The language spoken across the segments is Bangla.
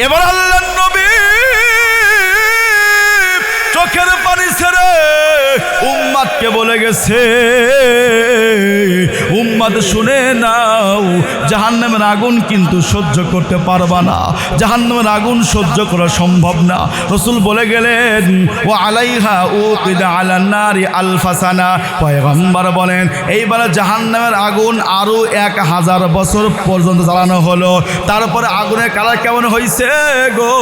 এবার আল্লাহ নবী চোখের পানি ছেড়ে উম্মাদকে বলে গেছে উম্মাদ শুনে নাও, জাহান্নামের আগুন কিন্তু সহ্য করতে পারবা না। জাহান্নামের আগুন সহ্য করা সম্ভব না। রসুল বলে গেলেন ও আলাইহা ও কিদা আলান্নারি আলফাসানা পয়গম্বর বলেন, এইবার জাহান্নামের আগুন আরও এক হাজার বছর পর্যন্ত জ্বালানো হলো। তারপরে আগুনের কালার কেমন হয়েছে গো?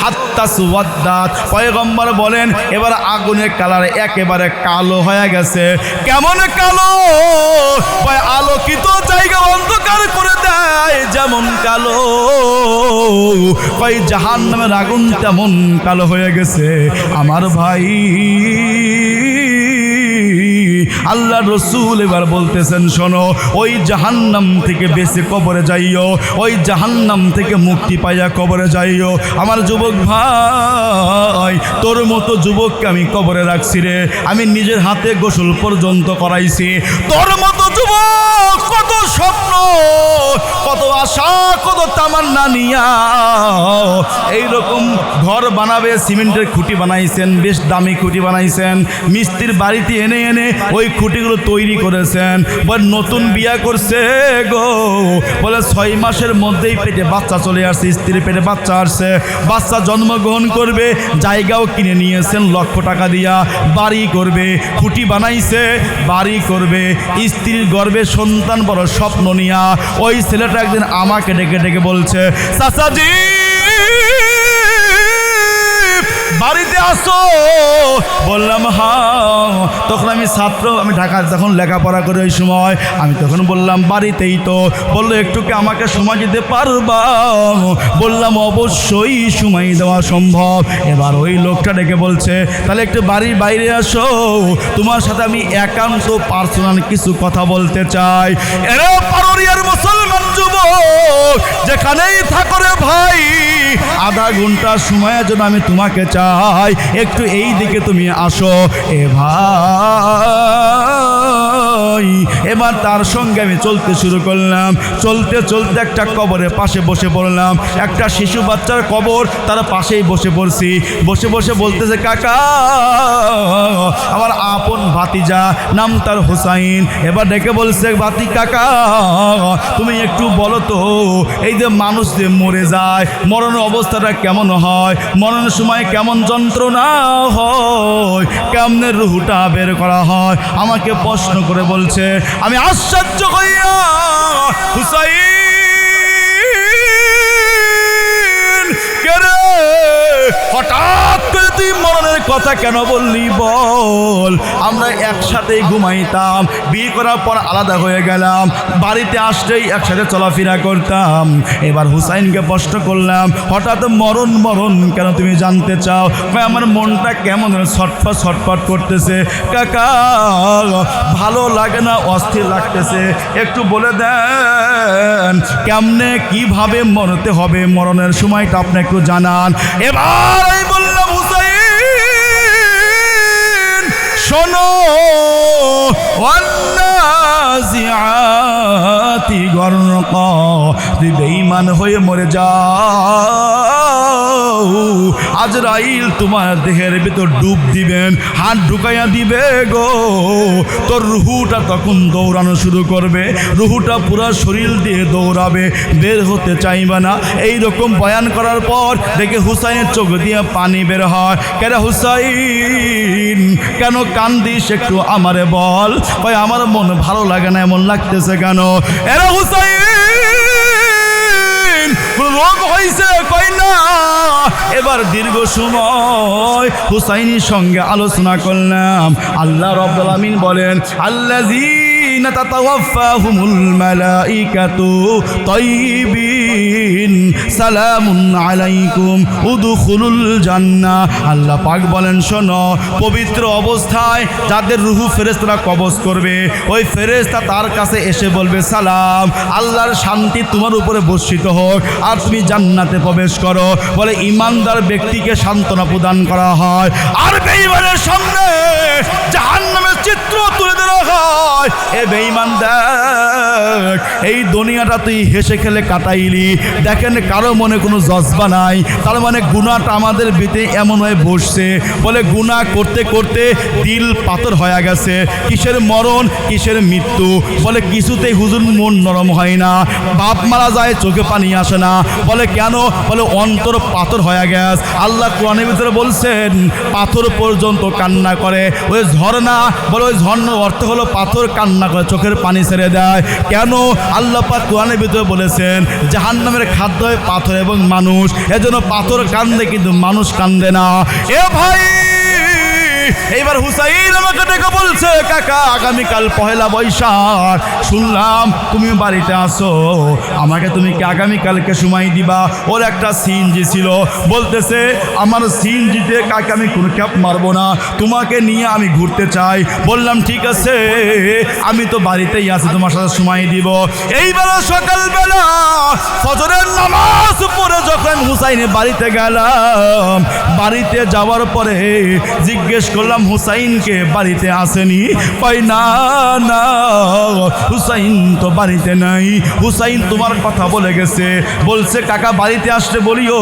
হাত্তা সুয়াদ্দাত পয়গম্বর বলেন, এবার আগুনের কালার একেবারে কালো হয়ে গেছে। কেমন কালো? কয় আলোকিত জায়গা অন্ধকার করে দেয় যেমন কালো। কয় জাহান নামের আগুন তেমন কালো হয়ে গেছে, আমার ভাই। আল্লাহ রসুল এবার বলতেছেন, শোনো, ওই জাহান্নাম থেকে বেঁচে কবরে যাইও, ওই জাহান্নাম থেকে মুক্তি পাইয়া কবরে যাইও। আমার যুবক ভাই, তোর মতো যুবককে আমি কবরে রাখছি রে, আমি নিজের হাতে গোসল পর্যন্ত করাইছি। তোর মতো স্বপ্ন, কত আশা, কত তামান্না নিয়া। এইরকম ঘর বানাবে, সিমেন্টের খুঁটি বানাইছেন, বেশ দামি খুঁটি বানাইছেন, মিস্ত্রির বাড়িতে এনে এনে ওই খুঁটিগুলো তৈরি করেছেন। বল, নতুন বিয়া করছে গো। বলে, ছয় মাসের মধ্যেই পেটে বাচ্চা চলে আসছে, স্ত্রীর পেটে বাচ্চা আসছে। বাচ্চা জন্মগ্রহণ করবে, জায়গাও কিনে নিয়েছেন লক্ষ টাকা দিয়া। বাড়ি করবে, খুঁটি বানাইছে, বাড়ি করবে। স্ত্রীর গর্বে সন্তান বড় স্বপ্ন নিয়া ওই ছেলেটা একদিন আমাকে ডেকে ডেকে বলছে চাচাজি! বাড়িতে আসো। বললাম হ্যাঁ। তখন আমি ছাত্র, আমি ঢাকা তখন লেখাপড়া করে ওই সময়, আমি তখন বললাম, বাড়িতেই তো। বলল, একটু কি আমাকে সময় দিতে পারবা? বললাম, অবশ্যই সময় দেওয়া সম্ভব। এবার ওই লোকটা ডেকে বলছে, তাহলে একটু বাড়ির বাইরে আসো। তোমার সাথে আমি একান্ত পার্সোনাল কিছু কথা বলতে চাই। এরা পাররিয়ার মুসলমান যুবক, যেখানেই থাকো রে ভাই। আধা ঘণ্টা সময়ের জন্য আমি তোমাকে চাই। একটু এই দিকে তুমি আসো। এ ভাই। এবার তার সঙ্গে আমি চলতে শুরু করলাম। চলতে চলতে একটা কবরের পাশে বসে পড়লাম। একটা শিশু বাচ্চার কবর তার পাশেই বসে পড়ছি। বসে বসে বলতেছে, কাকা, আমার আপন ভাতিজা, নাম তার হোসাইন। এবার ডেকে বলছে, ভাতি, কাকা, তুমি একটু বলো তো, এই যে মানুষ যে মরে যায়, মরণের অবস্থাটা কেমন হয়? মরণের সময় কেমন যন্ত্রণা হয়? কেমনের রুহুটা বের করা হয়? আমাকে প্রশ্ন করে বলছে আমি আশ্চর্য হইয়া হুসাইন কথা কেন বললি? বল। আমরা একসাথেই ঘুমাইতাম, বিয়ে করার পর আলাদা হয়ে গেলাম, বাড়িতে একসাথে চলাফেরা করতাম। এবার হুসাইনকে প্রশ্ন করলাম, হঠাৎ মরণ মরণ কেন তুমি জানতে চাও? আমার মনটা কেমন ছটফট ছটফট করতেছে। কাকা, ভালো লাগে না, অস্থির লাগতেছে। একটু বলে দেন, কেমনে, কীভাবে মরতে হবে? মরণের সময়টা আপনি একটু জানান। এবার আমি বললাম হুসাইন শোনো ওয়ান্নাজিআতি গরকা তুই বেঈমান হয়ে মরে যাও। আজরাইল তোমার দেহের ভিতর ডুব দিবেন, হাত ঢুকাইয়া দিবে গো। তোর রুহুটা তখন দৌড়ানো শুরু করবে, রুহুটা পুরো শরীর দিয়ে দৌড়াবে, বের হতে চাইবে না। এই রকম বয়ান করার পর দেখে হুসাইনের চোখ দিয়ে পানি বের হয়। কেন হুসাইন, কেন কান্দিস একটু আমারে বল? ভাই আমার মন ভালো লাগে না, এমন লাগতেছে কেন? এরা হুসাইন! রোগ হয়েছে কই না? এবার দীর্ঘ সময় হুসাইনের সঙ্গে আলোচনা করলাম। আল্লাহ আমিন বলেন আল্লাযীনা তাতাওয়াফাহুমুল মালাইকাতু তাইয়িবিন সালামুন আলাইকুম উদখুলুল জান্নাহ আল্লাহ পাক বলেন, শোনো, পবিত্র অবস্থায় যাদের রুহু ফেরেশতারা কবজ করবে, ওই ফেরেশতা তার কাছে এসে বলবে, সালাম, আল্লাহর শান্তি তোমার উপরে বর্ষিত হোক, আর তুমি জান্নাতে প্রবেশ করো। বলে, ইমানদার ব্যক্তিকে সান্ত্বনা প্রদান করা হয়। আর বেঈমানের সামনে জাহান্নামের চিত্র তুলে ধরা হয়। এ বেঈমান দেখ এই দুনিয়াটা তুই হেসে খেলে কাটাইলি। দেখেন কারও মনে কোনো জজবা নাই, তার মানে গুণাটা আমাদের বেতে এমন হয়ে বসছে। বলে গুণা করতে করতে দিল পাথর হয়ে গেছে। কিসের মরণ, কিসের মৃত্যু? বলে কিছুতেই হুজুর মন নরম হয় না। বাপ মারা যায়, চোখে পানি আসে না। বলে কেন? বলে অন্তর পাথর হয়ে গেছে। আল্লাহ কোরআনের ভিতরে বলছেন, পাথর পর্যন্ত কান্না করে। ওই ঝর্ণা, বলে ওই ঝর্ণার অর্থ হলো পাথর কান্না করে চোখের পানি ছেড়ে দেয়। কেন? আল্লাহ পাক কোরআনের ভিতরে বলেছেন, জাহান্নামের খাদ্য পাথর এবং মানুষ। এজন্য পাথর কান্দে কিন্তু মানুষ কান্দে না। এ ভাই! এইবার হুসাইন আমাকে ডেকে বলছে, কাকা, আগামীকাল পহেলা বৈশাখ। শুনলাম তুমি বাড়িতে আসো আমাকে তুমি কি আগামীকালকে সময় দিবা? ওর একটা সিনজি ছিল। বলতেছে, আমার সিনজিতে কাকে আমি কোনো ক্যাপ মারবো না। তোমাকে নিয়ে আমি ঘুরতে চাই। বললাম, ঠিক আছে, আমি তো বাড়িতেই আছি, তোমার সাথে সময় দিব। এইবার সকালবেলা ফজরের নামাজ পড়ে যখন হুসাইনে বাড়িতে গেলাম, বাড়িতে যাওয়ার পরে জিজ্ঞেস করলাম, হুসাইনকে বাড়িতে আসেনি। কই না না, হুসাইন তো বাড়িতে নাই। হুসাইন তোমার কথা বলে গেছে। বলছে, কাকা, বাড়িতে আসতে বলিও,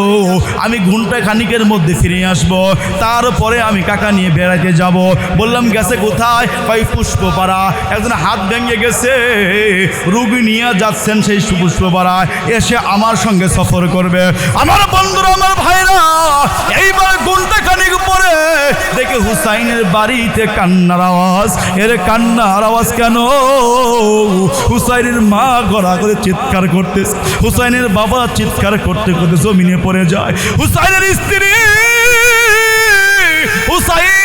আমি ঘণ্টা খানিকের মধ্যে ফিরে আসব। তারপরে আমি কাকা নিয়ে বেড়াতে যাব। বললাম, গেছে কোথায়? কই পুষ্পপাড়া। একজন হাত ভেঙে গেছে। রুগী নিয়ে যাচ্ছেন সেই পুষ্পপাড়ায়। এসে আমার সঙ্গে সফর করবে। আমার বন্ধুরা, আমার ভাইরা, এইবার ঘণ্টা খানিক পরে দেখে হুসাইনের বাড়িতে কান্নার আওয়াজ। এর কান্নার আওয়াজ কেন? হুসাইনের মা গড়া করে চিৎকার করতে হুসাইনের বাবা চিৎকার করতে করতে জমিনে পড়ে যায়। হুসাইনের স্ত্রী, হুসাইন!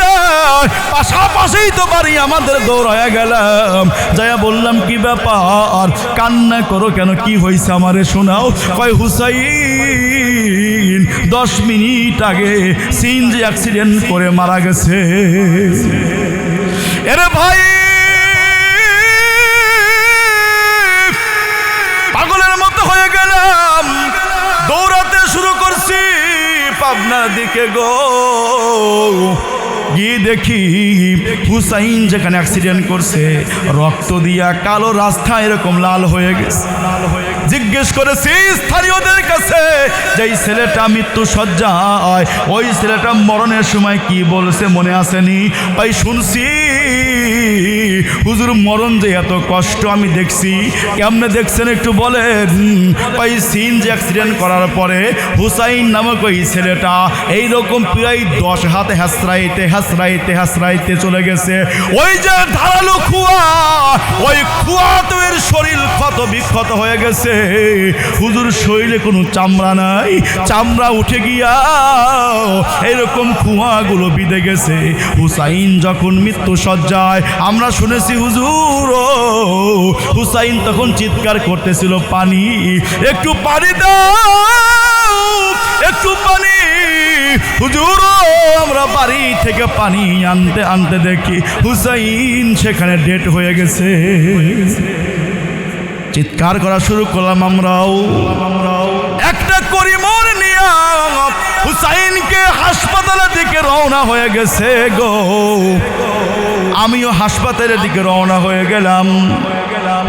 দেয়। পাশাপাশিই তো বাড়ি আমাদের দৌড়ায় গেলাম যাইয়া বললাম, কি ব্যাপার? কান্না করো কেন? কি হয়েছে আমারে শোনাও? কয়, হুসাইন, দশ মিনিট আগে সিনজি অ্যাক্সিডেন্ট করে মারা গেছে। এরে ভাই পাবনার দিকে গো গিয়ে দেখি হুসাইন যেখানে অ্যাক্সিডেন্ট করছে, রক্ত দিয়া কালো রাস্তা এরকম লাল হয়ে গেছে। জিজ্ঞেস করেছি, স্থানীয়দের কাছে যে এই ছেলেটা মৃত্যু সজ্জায় ওই ছেলেটা মরণের সময় কি বলছে মনে আসেনি? ওই শুনছি, হুজুর, মরণ যে এত কষ্ট, আমি দেখছি। কেমনে দেখছেন একটু বলেন? ওই সিন যে অ্যাক্সিডেন্ট করার পরে হুসাইন নামক ওই ছেলেটা এইরকম প্রায় দশ হাত হ্যাসরাইতে হ্যাসরাইতে হ্যাসরাইতে চলে গেছে। ওই যে ধারালো খুয়া, ওই খুয়া তো এর শরীর ক্ষত বিক্ষত হয়ে গেছে। হুজুর শরীরে কোনো চামড়া নাই। চামড়া উঠে গিয়া এরকম কুয়াগুলো বিঁধে গেছে। হুসাইন যখন মৃত্যু সজ্জায় আমরা শুনেছি হুজুর হুসাইন তখন চিৎকার করতেছিল, পানি, একটু পানি দাও, একটু পানি। হুজুর আমরা বাড়ি থেকে পানি আনতে আনতে দেখি হুসাইন সেখানে ডেট হয়ে গেছে। চিৎকার করা শুরু করলাম আমরাও। একটা করিমর নিয়া হুসাইনকে হাসপাতালের দিকে রওনা হয়ে গেছে গো। আমিও হাসপাতালের দিকে রওনা হয়ে গেলাম।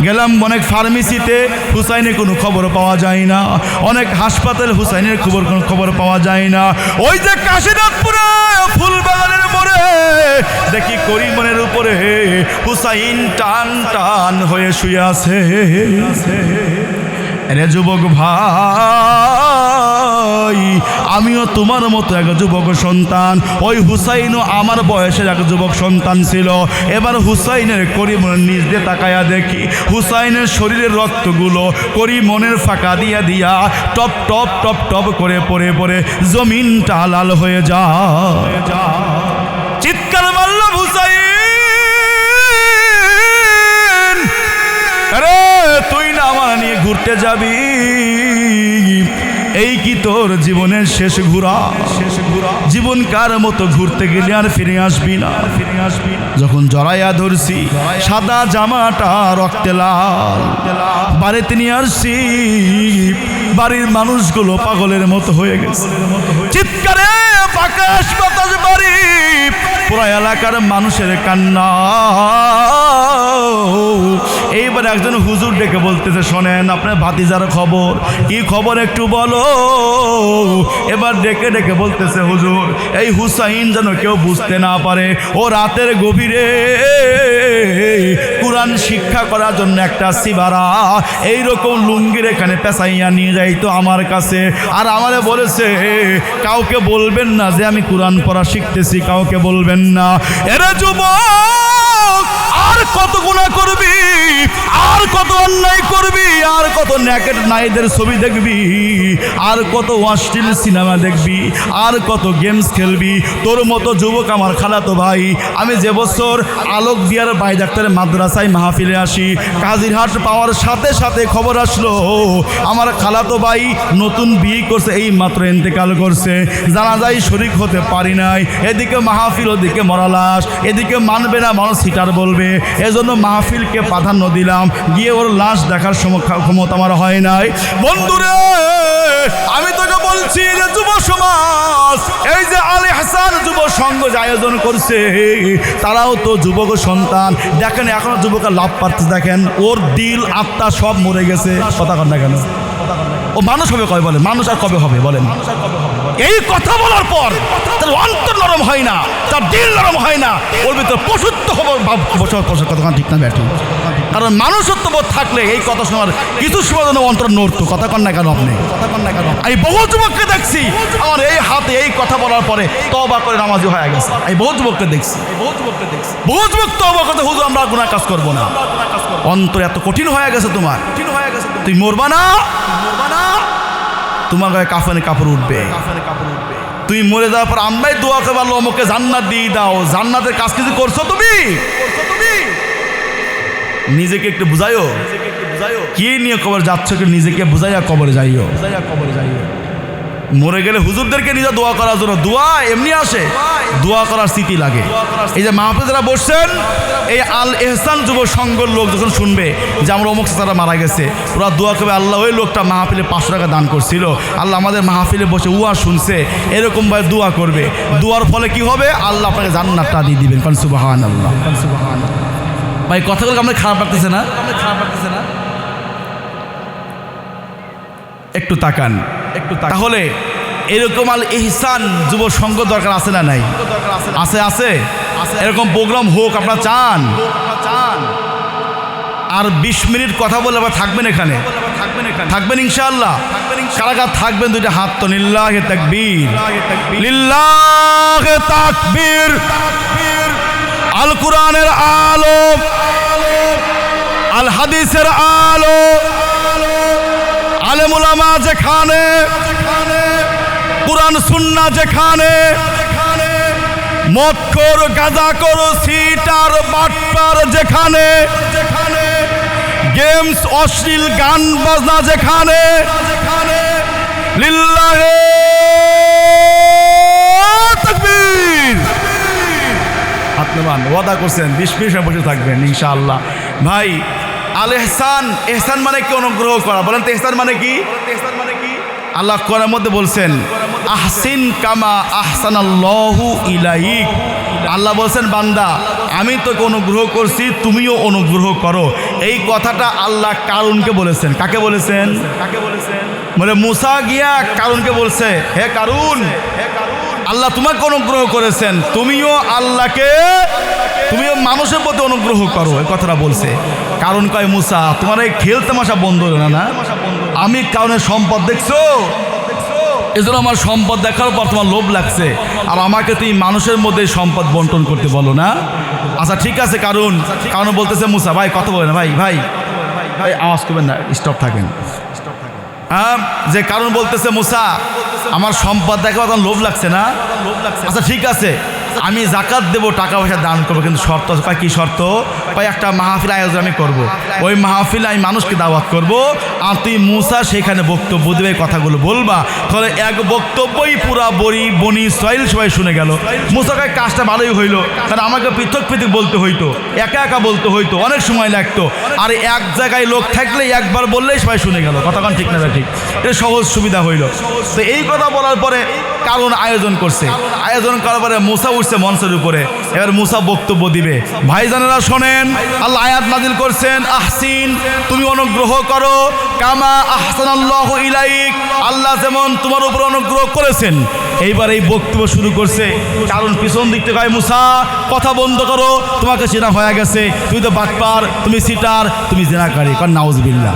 গেলাম অনেক ফার্মেসিতে হুসাইনের কোনো খবর পাওয়া যায় না। অনেক হাসপাতাল হুসাইনের খবর কোনো খবর পাওয়া যায় না। ওই যে কাশীনাথপুরে ফুলবাগানের দেখি করিমনের উপরে হুসাইন টান টান হয়ে শুয়ে আছে। রে যুবক ভাই, আমিও তোমার মতো এক যুবক সন্তান। ওই হুসাইনও আমার বয়সের এক যুবক সন্তান ছিল। এবার হুসাইনের করিমনের নিজ দিয়ে তাকায়া দেখি, হুসাইনের শরীরের রক্তগুলো করিমনের ফাঁকা দিয়া দিয়া টপ টপ টপ টপ করে পড়ে পড়ে জমিনটা লাল হয়ে যায়। চিৎকার মারলাম হুসাইন। আরে তুই না আমার নিয়ে ঘুরতে যাবি? এই কি তোর জীবনের শেষ ঘোরা? শেষ ঘোরা জীবন কার মতো ঘুরতে গেলে আর ফিরে আসবি না? ফিরে আসবি যখন জড়াইয়া ধরছি, সাদা জামাটা রক্তে লাল। বাড়িতে নিয়ে আসছি, বাড়ির মানুষগুলো পাগলের মতো হয়ে গেছে। চিৎকারে বাকাশ বাতাস বাড়ি, পুরা এলাকার মানুষের কান্না। এইবার একজন হুজুর ডেকে বলতেছে, শোনেন, আপনার ভাতিজার খবর। কি খবর একটু বলো? এবার ডেকে ডেকে বলতেছে, হুজুর, এই হুসাইন যেন কেউ বুঝতে না পারে, ও রাতের গভীরে কোরআন শিক্ষা করার জন্য একটা সিবারা এইরকম লুঙ্গির এখানে পেঁচাইয়া নিয়ে যাইতো আমার কাছে। আর আমারে বলেছে, কাউকে বলবেন না যে আমি কোরআন পড়া শিখতেছি, কাউকে বলবেন না। এরা যুবক, আর কত গুণা করবি? আর কত অন্যায় করবি, আর কত ন্যাকেট নাইদের ছবি দেখবি, আর কত অশ্লীল সিনেমা দেখবি, আর কত গেমস খেলবি। তোর মতো যুবক আমার খালাতো ভাই, আমি যে বছর আলোক দিয়ার বাই ডাক্তারের মাদ্রাসায় মাহফিলে আসি, কাজিরহাট পাওয়ার সাথে সাথে খবর আসলো, আমার খালাতো ভাই নতুন বিয়ে করছে, এই মাত্র ইন্তেকাল করছে। জানা যায় শরিক হতে পারি নাই, এদিকে মাহফিল, ওদিকে মরালাস এদিকে মানবে না, মানুষ সিটার বলবে। এজন্য মাহফিলকে প্রাধান্য দিলাম। গিয়ে ওর লাশ দেখার ক্ষমতা আমার হয় নাই। বন্ধুরে, আমি তোকে বলছি যে যুব সমাজ, এই যে আলে হাসান যুব সংঘ যে আয়োজন করছে, তারাও তো যুবক সন্তান। দেখেন, এখনও যুবকের লাভ পাচ্ছে। দেখেন, ওর দিল, আত্মা সব মরে গেছে। কথা কর না কেন? ও মানুষ হবে কবে বলেন? মানুষ আর কবে হবে বলেন? এই কথা বলার পর তার অন্তর নরম হয় না তার দিল নরম হয় না ওর ভিতরে পশুত্ব হবার বছর কথা ঠিক না ব্যর্থ। কারণ মানুষত্ব বোধ থাকলে এই কথা শোনার কিছু সময় অন্তর নড়তো। কথা কন না কেন আপনি? কথা কন না কেন আমি বহু যুবককে দেখছি। আমার এই হাতে এই কথা বলার পরে তবা করে নামাজি হয়ে গেছে। এই বহু যুবককে দেখছি। বহু যুবক তবা করতে হুজুর আমরা গুণা কাজ করব না। অন্তর এত কঠিন হয়ে গেছে তোমার। কঠিন হয়ে গেছে তুই মরবা না। মরবা না। তোমার গায়ে কাফানে কাপড় উঠবে। তুই মরে যাওয়ার পর আমরাই দোয়া করব আল্লাহ আমাকে জান্নাত দিয়ে দাও। জান্নাতের কাজ কিছু করছ তুমি? নিজেকে একটু বুঝাইও। কি নিয়ে কবর যাচ্ছ কি নিজেকে বুঝাইয়া কবরে যাইও। বুঝাইয়া কবরে যাইও। মরে গেলে হুজুরদেরকে নিজে দোয়া করার জন্য। দোয়া এমনি আসে। দোয়া করার স্মৃতি লাগে। এই যে মাহফিল যারা বসছেন, এই আল এহসান যুব সংঘর লোক যখন শুনবে যে আমরা অমুক তারা মারা গেছে, ওরা দোয়া করবে, আল্লাহ, ওই লোকটা মাহফিলে পাঁচশো টাকা দান করছিল। আল্লাহ আমাদের মাহফিলে বসে উয়া শুনছে এরকমভাবে দোয়া করবে। দোয়ার ফলে কি হবে? আল্লাহ আপনাকে জান্নাতটা দিয়ে দিবেন। কারণ সুবাহান আল্লাহ ভাই কথাগুলো আপনার খারাপ লাগতেছে না খারাপ লাগতেছে না? একটু তাকান। একটু তাহলে এরকম আল ইহসান যুব সংঘ দরকার আছে না নাই? আছে আছে এরকম প্রোগ্রাম হোক আপনারা চান? চান। আর বিশ মিনিট কথা বলে আবার থাকবেন এখানে? থাকবেন ইনশাআল্লাহ। কারা কারা থাকবেন দুইটা হাত তো লিল্লাহে তাকবীর। লিল্লাহে তাকবীর। আল কোরআনের আলো। আল। হাদিসের আলো। আলেমুলামা যেখানে, কোরআন সুন্না যেখানে মৎকর গাজা কর সিটার, বাটপার যেখানে, গেমস, অশ্লীল গান বাজনা যেখানে, লিল্লাহে আত্মবান ওয়াদা করছেন, বিশ মিনিট বসে থাকবেন, ইনশাআল্লাহ। ভাই আল এহসান এহসান মানে কি অনুগ্রহ করা? বলেন তো এহসান মানে কি? আল্লাহ কোরআনের মধ্যে বলছেন, আহসিন কামা আহসান আল্লাহ বলছেন, বান্দা, আমি তোকে অনুগ্রহ করছি, তুমিও অনুগ্রহ করো। এই কথাটা আল্লাহ কারুনকে বলেছেন। কাকে বলেছেন? কাকে বলেছেন বলে, মুসা গিয়া কারুনকে বলছে হে কারুন হে কারুন, আল্লাহ তোমাকে অনুগ্রহ করেছেন, তুমিও আল্লাহকে, তুমিও মানুষের প্রতি অনুগ্রহ করো। এই কথাটা বলছে। কারণ কয় মুসা, তোমার এই খেল তামাশা বন্ধ হলো না না? আমি কারণে সম্পদ দেখছ? এজন্য আমার সম্পদ দেখার পর তোমার লোভ লাগছে। আর আমাকে তুমি মানুষের মধ্যে সম্পদ বন্টন করতে বলো না। আচ্ছা ঠিক আছে, কারণ কারণ বলতেছে মুসা, ভাই, কথা বলে না, ভাই ভাই। ভাই আওয়াজ করবেন না স্টপ থাকেন। হ্যাঁ যে কারণ বলতেছে মুসা, আমার সম্পদ দেখা তখন লোভ লাগছে না? আচ্ছা ঠিক আছে। আমি জাকাত দেবো, টাকা পয়সা দান করব, কিন্তু শর্ত কি শর্ত? কয় একটা মাহফিল আয়োজন আমি করব। ওই মাহফিলে আমি মানুষকে দাওয়াত করব। আর তুই মুসা সেখানে বক্তব্য দেবে কথাগুলো বলবা। তাহলে এক বক্তব্যই পুরা বড়ি, বনি সয়েল সবাই শুনে গেল। মুসা কয়, কাজটা ভালোই হইল। কারণ আমাকে পৃথক পৃথক বলতে হইতো, একা একা বলতে হইতো, অনেক সময় লাগতো। আর এক জায়গায় লোক থাকলে একবার বললেই সবাই শুনে গেল। কথাক্ষণ ঠিক না ঠিক? এটা সহজ সুবিধা হইল। তো এই কথা বলার পরে কারণ আয়োজন করছে। আয়োজন করার পরে মোসা উঠছে মঞ্চের উপরে। এবার মুসা বক্তব্য দিবে। ভাইজানেরা শোনেন, আল্লাহ আয়াত নাজিল করছেন, আহসিন, তুমি অনুগ্রহ করো, কামা আহসান আল্লাহ ইলাইক, আল্লাহ যেমন তোমার উপর অনুগ্রহ করেছেন। এইবার এই বক্তব্য শুরু করছে। কারণ পিছন দিক থেকে মুসা, কথা বন্ধ করো, তোমাকে চেনা হয়ে গেছে। তুমি তো বাটপার, তুমি সিটার, তুমি জেনাকারী। কর নাউজবিল্লা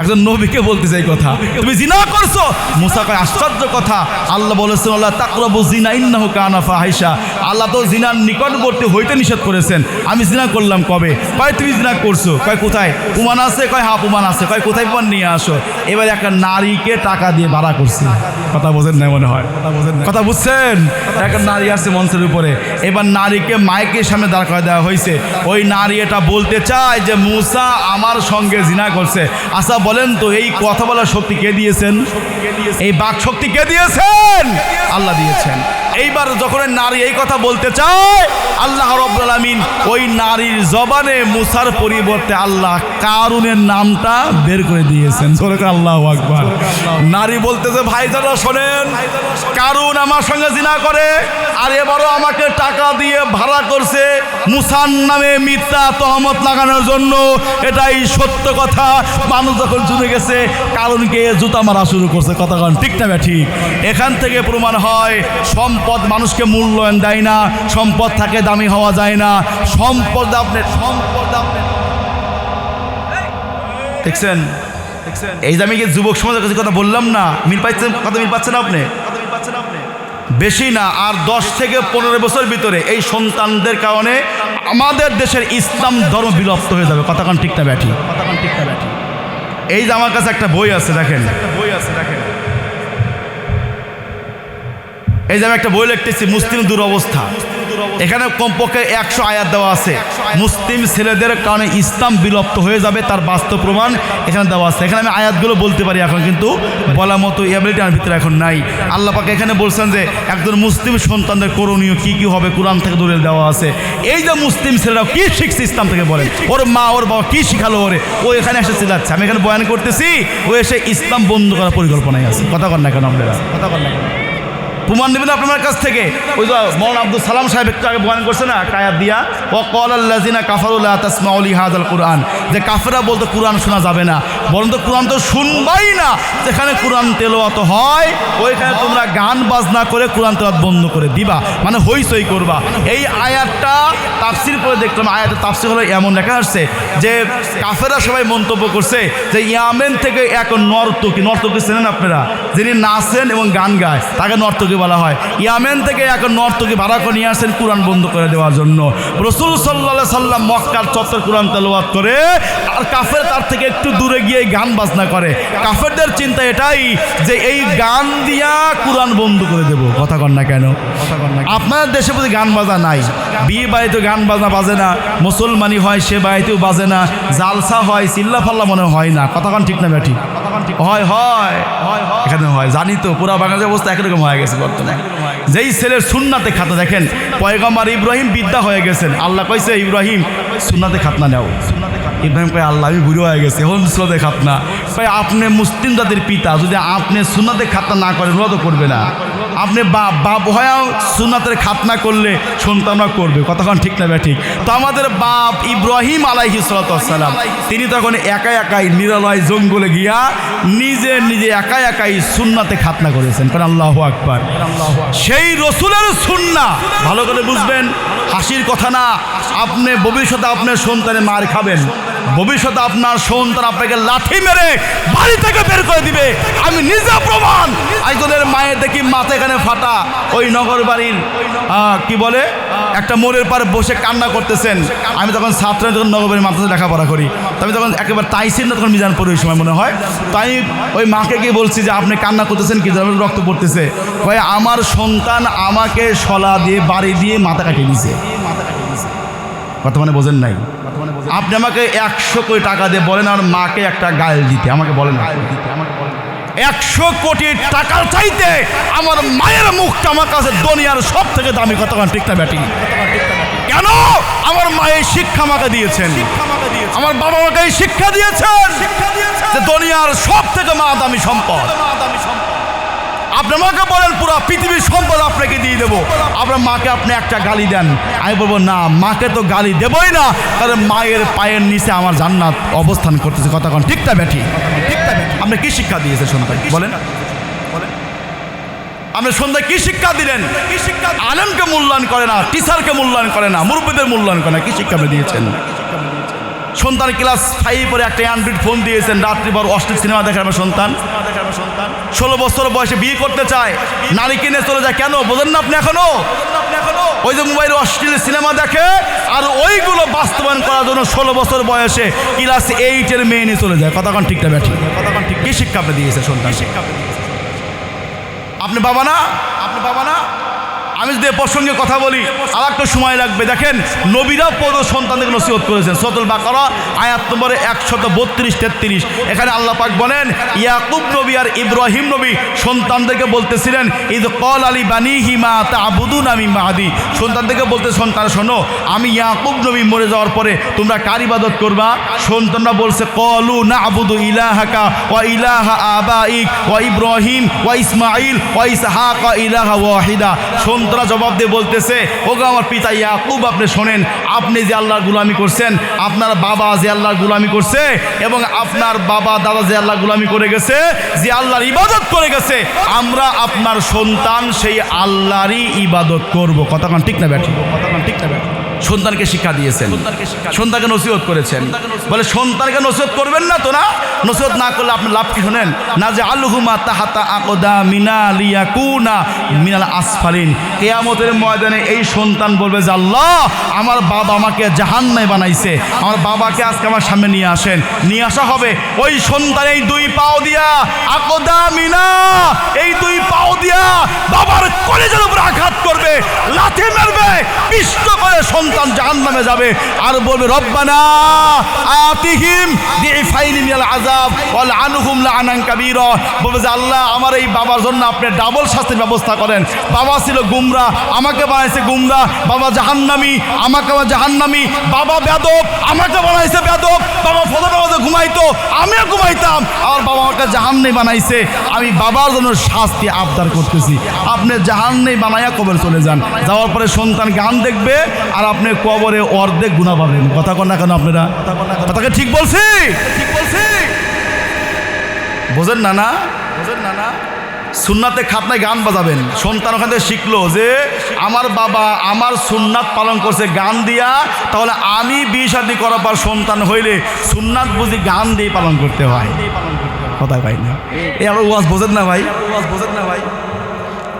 একজন নবীকে বলতে চাই কথা। তুমি জিনা করছ? মুসা কয়, আশ্চর্য কথা। আল্লাহ বলেছেন, আল্লাহ তাকরাবু জিনা ইন্নাহু কানা ফাহিশা। আল্লাহ তো জিনার নিকটবর্তী হইতে নিষেধ করেছেন। আমি জিনা করলাম কবে? কয় তুমি জিনা করছ? কয় কোথায়? প্রমাণ আছে? কয় হ্যাঁ প্রমাণ আছে। কয় কোথায় প্রমাণ নিয়ে আসো? এবার একটা নারীকে টাকা দিয়ে ভাড়া করছে। কথা বোঝেন না মনে হয়? কথা বুঝছেন? একটা নারী আছে মঞ্চের উপরে। এবার নারীকে মাইকের সামনে দাঁড় করে দেওয়া হয়েছে। ওই নারী এটা বলতে চায় যে মুসা আমার সঙ্গে জিনা করছে। আচ্ছা বলেন তো এই কথা বলার শক্তি কে দিয়েছেন? এই বাক শক্তি কে দিয়েছেন? আল্লাহ দিয়েছেন। এইবার যখন নারী এই কথা বলতে চায়, আল্লাহ রব্বুল ওই নারীর জবানে মুসার পরিবর্তে আল্লাহ কারুনের নামটা বের করে দিয়েছেন। আল্লাহ আকবার। নারী বলতেছে ভাই যারা শোনেন, কারুন আমার সঙ্গে জিনা করে, আর এবারও আমাকে টাকা দিয়ে ভাড়া করছে মুসান নামে মিথ্যা তহমত লাগানোর জন্য। এটাই সত্য কথা। মানুষ যখন জুড়ে গেছে কারণকে জুতা মারা শুরু করছে। কথা কন, ঠিক না ঠিক? এখান থেকে প্রমাণ হয় সম্পদ মানুষকে মূল্যায়ন দেয় না, সম্পদ থাকে দামি হওয়া যায় না। সম্পদ আপনি সম্পদ আপনি দেখছেন? এই যে আমি যুবক সমাজের কাছে কথা বললাম না? মিল পাচ্ছেন কথা মিল পাচ্ছেন আপনি? বেশি না, আর দশ থেকে পনেরো বছর ভিতরে এই সন্তানদের কারণে আমাদের দেশের ইসলাম ধর্ম বিলুপ্ত হয়ে যাবে। কথাক্ষণ ঠিক না ব্যাঠি কথাক্ষণ ঠিক না ব্যাঠি? এই যে আমার কাছে একটা বই আছে দেখেন একটা বই আছে, দেখেন। এই যে আমি একটা বই লিখতেছি, মুসলিম দুরবস্থা। এখানে কমপক্ষে একশো আয়াত দেওয়া আছে। মুসলিম ছেলেদের কারণে ইসলাম বিলুপ্ত হয়ে যাবে, তার বাস্তব প্রমাণ এখানে দেওয়া আছে। এখানে আমি আয়াতগুলো বলতে পারি এখন, কিন্তু বলার মতো এবিলিটি আমার ভিতরে এখন নাই। আল্লাহ পাকে এখানে বলছেন যে, একজন মুসলিম সন্তানদের করণীয় কি কি হবে, কোরআন থেকে দূরে দেওয়া আছে। এই যে মুসলিম ছেলেরা কি শিখছে ইসলাম থেকে বলেন? ওর মা, ওর বাবা কি শিখালো ওরে? ও এখানে এসে চিল্লাচ্ছে। আমি এখানে বয়ান করতেছি, ও এসে ইসলাম বন্ধ করার পরিকল্পনায় আছে। কথা কর না কেন আপনারা? কথা কর না কেন? প্রমাণ নেবেন আপনার কাছ থেকে। ওই যে মৌলানা আব্দুল সালাম সাহেব একটু আগে বয়ান করছে না? কায়াত দিয়া ও কল আল্লাজিনা কাফারুল্লাহ তাসমাউলি হাজাল কোরআন। যে কাফেরা বলতে, কোরআন শোনা যাবে না। বরং তো কোরআন তো শুনবাই না। যেখানে কোরআন তেলোয়াত হয়, ওইখানে তোমরা গান বাজনা করে কোরআন তেলাওয়াত বন্ধ করে দিবা। মানে হইচই করবা। এই আয়াতটা তাফসির করে দেখলাম। আয়াতের তাফসির হলো এমন লেখা আসছে যে কাফেরা সবাই মন্তব্য করছে যে, ইয়ামেন থেকে এক নর্তকী নর্তকী চেনেন আপনারা? যিনি নাচেন এবং গান গায়, তাকে নর্তকী বলা হয়। ইয়ামেন থেকে এক নর্তকী ভাড়া করে নিয়ে আসেন কোরআন বন্ধ করে দেওয়ার জন্য। রসুল সাল্লাহ সাল্লাম মক্কার চত্বর কোরআন তেলাওয়াত করে আর কাফের তার থেকে একটু দূরে গিয়ে গান বাজনা করে। কাফেরদের চিন্তা এটাই যে এই গান দিয়া কোরআন বন্ধ করে দেব। কথা কন না কেন? আপনার দেশে প্রতি গান বাজা নাই। বিয়ে বাড়িতে গান বাজনা বাজে না। মুসলমানি হয় সে বাড়িতেও বাজে না। জালসা হয় চিল্লা ফাল্লা মনে হয় না। কথা কন ঠিক না ব্যাটি? হয় হয়। এখানে হয়। জানি তো পুরা বাংলাদেশের অবস্থা একরকম হয়ে গেছে বর্তমানে। যেই ছেলের সুন্নাতে খাতা দেখেন পয়গম্বর ইব্রাহিম বিদ্যা হয়ে গেছেন। আল্লাহ কইছে ইব্রাহিম সুন্নাতে খাতনা নেও। ইব্রাহিম কয় আল্লাহ আমি বুড়ো হয়ে গেছি হন সুনাতে খাতনা। কয় আপনি মুসলিম জাতির পিতা যদি আপনি সুন্নাতে খাতনা না করেন ওরা তো করবে না। আপনি বাপ বাপ হয়েও সুনাতের খাতনা করলে সন্তানরা করবে। কতক্ষণ ঠিক না ঠিক? তো আমাদের বাপ ইব্রাহিম আলাইহি সালাম, তিনি তখন একা একাই নিরালয় জঙ্গলে গিয়া নিজে নিজে একা একাই সুন্নাতে খাতনা করেছেন। কারণ আল্লাহ আকবার। সেই রসুলের সুন্না, ভালো করে বুঝবেন, হাসির কথা না, আপনি ভবিষ্যতে আপনার সন্তানে মার খাবেন। ভবিষ্যতে আপনার সন্তান আপনাকে লাঠি মেরে বাড়ি থেকে বের করে দিবে। আমি নিজে প্রমাণ একজনের মায়ের দেখি মাথা এখানে ফাটা। ওই নগর বাড়ির কি বলে? একটা মোড়ের পারে বসে কান্না করতেছেন। আমি তখন ছাত্র যখন নগর বাড়ির মাথাতে লেখাপড়া করি। আমি তখন একেবারে তাইছিন না, তখন মিজানপুর ওই সময় মনে হয়। তাই ওই মাকে গিয়ে বলছি যে, আপনি কান্না করতেছেন কি? রক্ত পড়তেছে। ভাই, আমার সন্তান আমাকে শলা দিয়ে, বাড়ি দিয়ে মাথা কাটিয়ে দিছে। কথা মানে বোঝেন নাই। আপনি আমাকে একশো কোটি টাকা দিয়ে বলেন আর মাকে একটা গাল দিতে। আমাকে বলেন একশো কোটি টাকার চাইতে আমার মায়ের মুখটা আমার কাছে দুনিয়ার সব থেকে দামি কতক্ষণ ঠিক ব্যাটি? কেন? আমার মায়ের শিক্ষা আমাকে দিয়েছেন। আমার বাবা এই শিক্ষা দিয়েছেন যে দুনিয়ার সব থেকে মা দামি সম্পদ। আপনি মাকে বলেন, পুরো পৃথিবীর সম্পদ আপনাকে দিয়ে দেবো। আপনার মাকে আপনি একটা গালি দেন। আমি বলব, না, মাকে তো গালি দেবই না। কারণ মায়ের পায়ের নিচে আমার জান্নাত অবস্থান করতেছে। কথা কোন ঠিকটা ব্যাঠি ঠিকটা আপনি কি শিক্ষা দিয়েছে সন্তান বলেন। আপনি সন্ধ্যায় কি শিক্ষা দিলেন? কি শিক্ষা আলেমকে মূল্যায়ন করে না, টিচারকে মূল্যায়ন করে না, মুরব্বীদের মূল্যায়ন করে না, কি শিক্ষা আপনি দিয়েছেন? সন্তান ক্লাস ফাইভ পরে একটা অ্যান্ড্রয়েড ফোন দিয়েছেন। রাত্রি পর অশ্লীল সিনেমা দেখে আমার সন্তান। ষোলো বছর বয়সে বিয়ে করতে চায়। নারী কিনে চলে যায়। কেন? বোঝেন না আপনি এখনও? ওই যে মোবাইলে অশ্লীল সিনেমা দেখে, আর ওইগুলো বাস্তবায়ন করার জন্য ষোলো বছর বয়সে ক্লাস এইটের মেয়ে নিয়ে চলে যায়। কতক্ষণ ঠিকটা ব্যাঠি কতক্ষণ ঠিক কি শিক্ষা আপনি দিয়েছে সন্তান শিক্ষা আপনি বাবা না? আপনি বাবা না? আমি যদি প্রসঙ্গে কথা বলি আর একটা সময় লাগবে। দেখেন, নবীরা পদ সন্তানদের নসিহত করেছেন। সতল বাকরা, আয়াত নম্বরে একশত বত্রিশ, তেত্রিশ। এখানে আল্লাহ পাক বলেন, ইয়াকুব নবী আর ইব্রাহিম নবী সন্তানদেরকে বলতেছিলেন ঈদ কল আলী বানি হিমা তা আবুদুন আমি মাহাদি সন্তানদেরকে বলতে সন্তান শোনো, আমি ইয়াকুব নবী মরে যাওয়ার পরে তোমরা কার ইবাদত করবা? সন্তানরা বলছে কলু না আবুদু ইলাহাকা ওয়া ইলাহা আবাইক ওয়া ইব্রাহিম ওয়া ইসমাইল ওয়া ইসহাক ইলাহা ওয়াহিদা। সন্তানরা জবাব দিয়ে বলতেছে, ওগো আমার পিতা ইয়াকুব, আপনি শোনেন, আপনি যে আল্লাহর গুলামি করছেন, আপনার বাবা যে আল্লাহর গুলামি করছে এবং আপনার বাবা, দাদা যে আল্লাহ গুলামি করে গেছে, যে আল্লাহর ইবাদত করে গেছে, আমরা আপনার সন্তান সেই আল্লাহরই ইবাদত করব। কতক্ষণ ঠিক না, ব্যাটি? কথা কান, ঠিক না ব্যাঠি সন্তানকে শিক্ষা দিয়েছেন। সন্তানকে নসিহত করেছেন। বলে সন্তানকে নসিহত করবেন না তো না? নসিহত না করলে আপনি লাভ কি শোনেন? না যে আলুহুমা তাহাতা আকদা মিনা লিয়াকুনা মিনাল আসফালিন। কেয়ামতের ময়দানে এই সন্তান বলবে যে আল্লাহ আমার বাবা আমাকে জাহান্নাই বানাইছে। আমার বাবাকে আজকে আমার সামনে নিয়ে আসেন। নিয়ে আসা হবে। ওই সন্তান এই দুই পাও দিয়া আকদা মিনা এই দুই পাও দিয়া বাবার কলেজের উপর আঘাত করবে লাথি মারবে পিষ্ট করে সন্তান জাহান নামে যাবে আর বলবে, রব্বানা বলবে যে, আল্লাহ আমার এই বাবার জন্য আপনি ডাবল শাস্তির ব্যবস্থা করেন। বাবা ছিল গুমরা, আমাকে বানাইছে গুমরা। বাবা জাহান্নামী, আমাকে আবার জাহান্নামী। বাবা বেদব আমাকে বানাইছে বেদব বাবা ফজর নামাজে ঘুমাইতো, আমিও ঘুমাইতাম। আমার বাবা আমাকে জাহান্নাই বানাইছে। আমি বাবার জন্য শাস্তি আবদার করতেছি। আপনি জাহান্নাই বানাইয়া কবর চলে যান। যাওয়ার পরে সন্তান গান দেখবে আর আপনি কবরে অর্ধেক গুণা পাবেন। কথা কন না কেন আপনারা? কথাকে ঠিক বলছি? ঠিক বলছি বোঝেন না না? বোঝেন না না? সুন্নাতে খাতনায় গান বাজাবেন। সন্তান ওখান থেকে শিখলো যে, আমার বাবা আমার সুন্নাত পালন করছে গান দিয়া, তাহলে আমি বিয়ে শাদি করার পর সন্তান হইলে সুন্নাত বুঝি গান দিয়ে পালন করতে হয়। কথা পাই না। এই আর ওয়াজ বোঝেন না ভাই ওয়াজ বোঝেন না ভাই?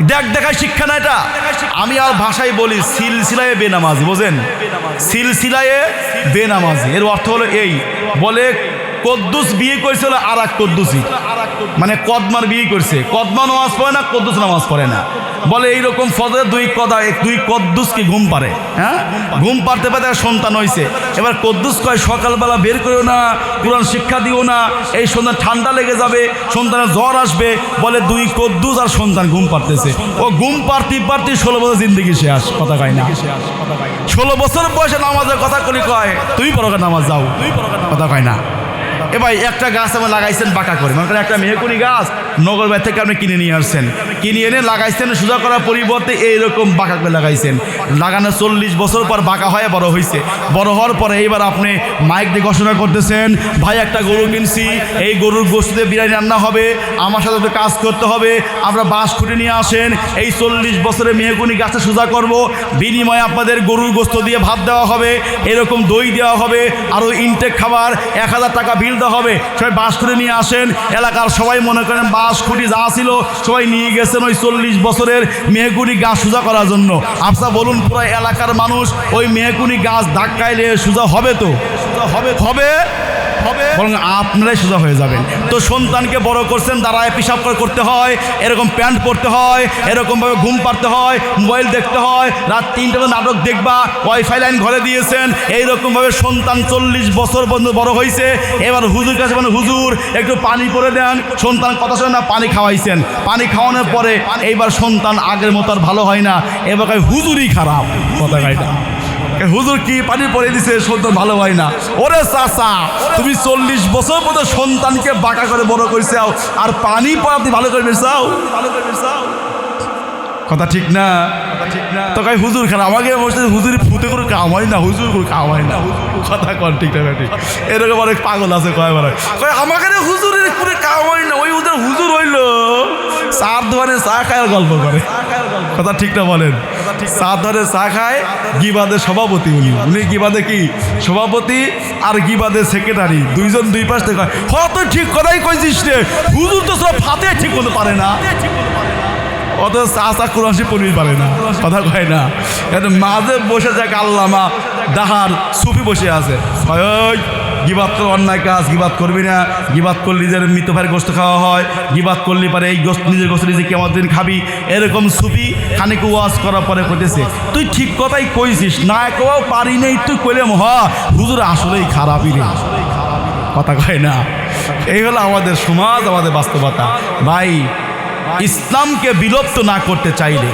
দেখ দেখায় শিক্ষা না এটা। আমি আর ভাষায় বলি সিলসিলায় বেনামাজি, বোঝেন? সিলসিলায় বেনামাজি। এর অর্থ হলো এই, বলে কদ্দুস বিয়ে করেছিল আর এক কদ্দুসি মানে কদমার বিয়ে করছে। কদমা নামাজ পড়ে না, কদ্দুস নামাজ পড়ে না। বলে এইরকম ফজরে দুই কদা দুই কদ্দুস কি ঘুম পারে হ্যাঁ? ঘুম পারতে আর সন্তান হয়েছে এবার কদ্দুস কয়, সকালবেলা বের করেও না, কোরআন শিক্ষা দিও না, এই সন্তান ঠান্ডা লেগে যাবে, সন্তানের জ্বর আসবে। বলে দুই কদ্দুস আর সন্তান ঘুম পারতেছে ও ঘুম পারতে পারতে ষোলো বছর জিন্দগি শেষ, কথা কয় না। ষোলো বছর বয়সে নামাজের কথা করি কয়, তুমি পরকা নামাজ যাও। তুই কথা কয় না। এ ভাই, একটা গাছ আমার লাগাইছেন বাঁকা করে। মনে করেন একটা মেহকুনি গাছ, নগর বাড়ি থেকে আপনি কিনে নিয়ে আসছেন। কিনে এনে লাগাইছেন, সোজা করার পরিবর্তে এইরকম বাঁকা করে লাগাইছেন। লাগানো চল্লিশ বছর পর বাঁকা হয়ে বড় হয়েছে বড় হওয়ার পরে এইবার আপনি মাইক দিয়ে ঘোষণা করতেছেন, ভাই, একটা গরু কিনছি, এই গরুর গোষ্ঠীতে বিরিয়ানি রান্না হবে, আমার সাথে তো কাজ করতে হবে, আমরা বাঁশ খুঁটে নিয়ে আসেন, এই চল্লিশ বছরে মেহকুনি গাছে সোজা করব, বিনিময়ে আপনাদের গরুর গোস্ত দিয়ে ভাত দেওয়া হবে, এরকম দই দেওয়া হবে, আরও ইনটেক খাবার, এক হাজার টাকা দেওয়া হবে। সবাই বাস করে নিয়ে আসেন। এলাকার সবাই মনে করেন বাস, খুঁটি যা ছিল সবাই নিয়ে গেছেন ওই চল্লিশ বছরের মেহগুনি গাছ সোজা করার জন্য। আপনি বলুন, পুরো এলাকার মানুষ ওই মেহগুনি গাছ ধাক্কায় নিয়ে সোজা হবে তো? হবে হবে। হবে। বরং আপনারাই সোজা হয়ে যাবেন। তো সন্তানকে বড় করছেন, দাঁড়ায় পিসাব করে করতে হয়, এরকম প্যান্ট পরতে হয়, এরকমভাবে ঘুম পাড়তে হয়, মোবাইল দেখতে হয়, রাত তিনটে নাটক দেখবা, ওয়াইফাই লাইন ঘরে দিয়েছেন, এইরকমভাবে সন্তান চল্লিশ বছর পর্যন্ত বড় হয়েছে এবার হুজুর কাছে মানে হুজুর, একটু পানি করে দেন। সন্তান কথা শোনে না, পানি খাওয়াইছেন। পানি খাওয়ানোর পরে এইবার সন্তান আগের মতো আর ভালো হয় না, এবার হুজুরই খারাপ। কথা হুজুর কি পানি পরে দিছে? সন্তান ভালো হয় না। ওরে চাচা, তুমি চল্লিশ বছর মতো সন্তানকে বাঁকা করে বড় করেছাও আর পানি পড়াতে ভালো করে নিচাও ভালো করে ঠিক কথা ঠিক না? তো কয় হুজুর খান আমাকে বসে হুজুর ফুতে করে কামাই না হুজুর করে কামাই না। কথা কন ঠিক না ঠিক। এরকম অনেক পাগল আছে কয় বলে কয় আমাকে হুজুরের করে কামাই না ওই ওদের হুজুর হইল। চার দোকানে চা খায় গল্প করে। কথা ঠিক না বলেন। চা ধরে চা খায় গিবাদের সভাপতি উনি। উনি গিবাদে কি? সভাপতি আর গিবাদের সেক্রেটারি। দুইজন দুই পাশ থেকে কয়, হ তো ঠিক কথাই কইছিস রে। হুজুর তো সব ফাতে ঠিক করতে পারে না। অত চা চা কুরাশি পড়বি পারে না, কথা কয় না। কিন্তু মাঝে বসে যাক আল্লামা ডাহার সুফি বসে আছে। ওই, গিবাদ তো অন্যায় কাজ, গিবাদ করবি না। গিবাদ করলে নিজের মৃত ভাইয়ের গোস্ত খাওয়া হয়, গিবাদ করলে পারে এই গোস্ত নিজের গোস্ত নিজে কেমন দিন খাবি। এরকম সুফি খানিক ওয়াজ করার পরে কইতেছে, তুই ঠিক কথাই কইছিস, না কেউ পারি নেই, তুই কইলাম হ হুজুর আসলেই খারাপই রে। কথা কয় না। এই হলো আমাদের সমাজ, আমাদের বাস্তবতা। ভাই ইসলামকে বিলুপ্ত না করতে চাইলে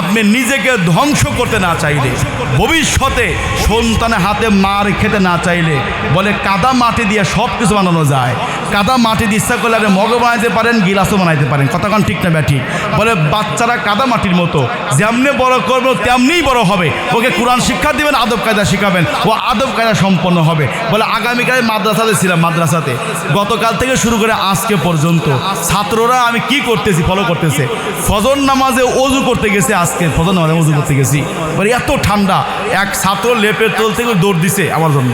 আপনি নিজেকে ধ্বংস করতে না চাইলে ভবিষ্যতে সন্তানের হাতে মার খেতে না চাইলে বলে কাদা মাটি দিয়ে সব কিছু বানানো যায়। কাদা মাটি দিয়ে ইচ্ছা করলে আপনি মগ বানাইতে পারেন গিলাসও বানাইতে পারেন। কতক্ষণ ঠিক না ব্যাঠি বলে বাচ্চারা কাদা মাটির মতো যেমনি বড় করব তেমনিই বড় হবে। ওকে কোরআন শিক্ষা দিবেন আদব কায়দা শিখাবেন ও আদব কায়দা সম্পন্ন হবে। বলে আগামীকাল মাদ্রাসাতে ছিলাম মাদ্রাসাতে। গতকাল থেকে শুরু করে আজকে পর্যন্ত ছাত্ররা আমি কি করতেছি ফলো করতেছে। ফজর নামাজে অজু করতে গেছে আজকে। ফজর নামাজে অজু করতে গেছি। মানে এত ঠান্ডা, এক ছাত্র লেপের তোল থেকে দৌড় দিছে আমার জন্য।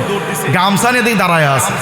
গামছা নিয়ে দেখি দাঁড়ায় আছে।